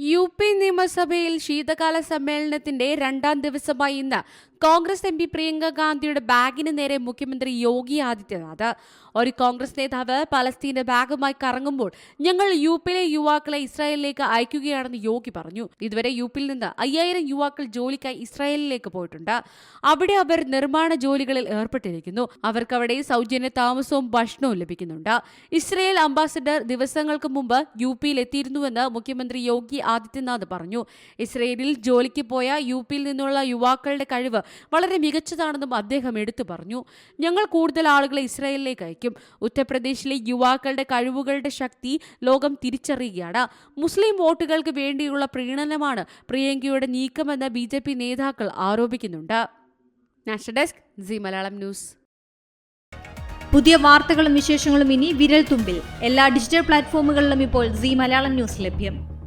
U P നിയമസഭയിൽ ശീതകാല സമ്മേളനത്തിന്റെ രണ്ടാം ദിവസമായി ഇന്ന് കോൺഗ്രസ് എം പി പ്രിയങ്ക ഗാന്ധിയുടെ ബാഗിന് നേരെ മുഖ്യമന്ത്രി യോഗി ആദിത്യനാഥ്. ഒരു കോൺഗ്രസ് നേതാവ് പലസ്തീന്റെ ബാഗുമായി കറങ്ങുമ്പോൾ ഞങ്ങൾ യു പിയിലെ യുവാക്കളെ ഇസ്രായേലിലേക്ക് അയക്കുകയാണെന്ന് യോഗി പറഞ്ഞു. ഇതുവരെ യു പിയിൽ നിന്ന് അയ്യായിരം യുവാക്കൾ ജോലിക്കായി ഇസ്രായേലിലേക്ക് പോയിട്ടുണ്ട്. അവിടെ അവർ നിർമ്മാണ ജോലികളിൽ ഏർപ്പെട്ടിരിക്കുന്നു. അവർക്ക് അവിടെ സൗജന്യ താമസവും ഭക്ഷണവും ലഭിക്കുന്നുണ്ട്. ഇസ്രായേൽ അംബാസഡർ ദിവസങ്ങൾക്ക് മുമ്പ് യു പിയിൽ എത്തിയിരുന്നുവെന്ന് മുഖ്യമന്ത്രി യോഗി ആദിത്യനാഥ് പറഞ്ഞു. ഇസ്രയേലിൽ ജോലിക്ക് പോയ യു പിയിൽ നിന്നുള്ള യുവാക്കളുടെ കഴിവ് വളരെ മികച്ചതാണെന്നും അദ്ദേഹം എടുത്തു പറഞ്ഞു. ഞങ്ങൾ കൂടുതൽ ആളുകളെ ഇസ്രയേലിലേക്ക് അയക്കും. ഉത്തർപ്രദേശിലെ യുവാക്കളുടെ കഴിവുകളുടെ ശക്തി ലോകം തിരിച്ചറിയുകയാണ്. മുസ്ലിം വോട്ടുകൾക്ക് വേണ്ടിയുള്ള പ്രീണനമാണ് പ്രിയങ്കയുടെ നീക്കമെന്ന് ബി ജെ പി നേതാക്കൾ ആരോപിക്കുന്നുണ്ട്. National desk Zee Malayalam news. പുതിയ വാർത്തകളും വിശേഷങ്ങളും ഇനി വിരൽ തുമ്പിൽ എല്ലാ ഡിജിറ്റൽ പ്ലാറ്റ്ഫോമുകളിലും ഇപ്പോൾ സി മലയാളം ന്യൂസ് ലഭ്യം.